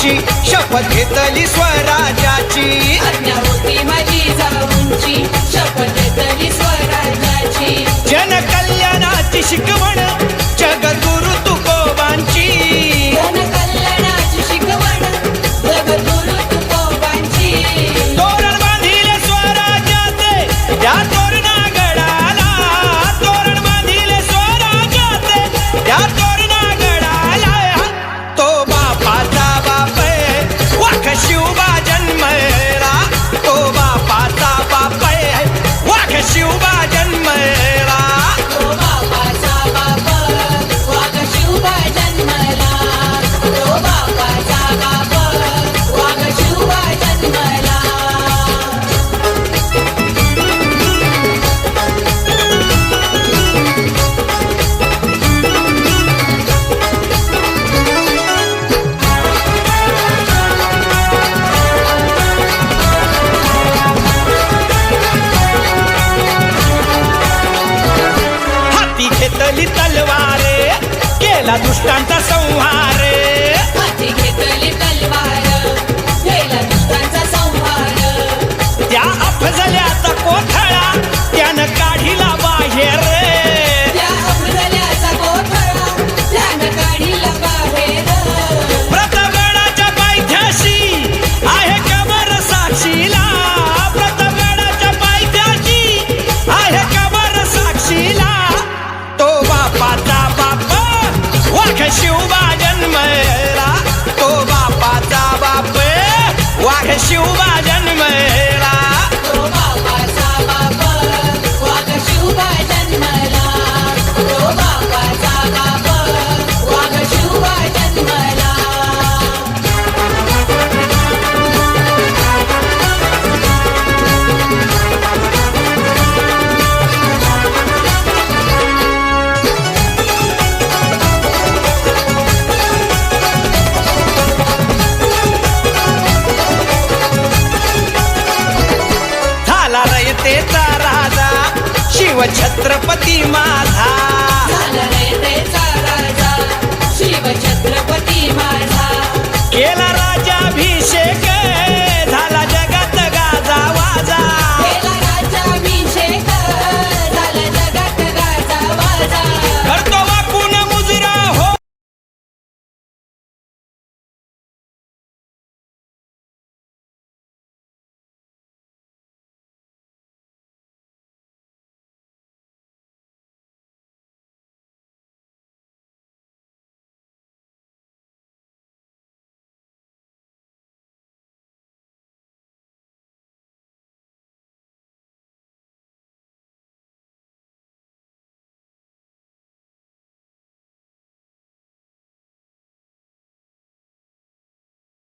होती शपथ घेतली स्वराज्याची. dos canta são raros. उभा जन्म। छत्रपति माधा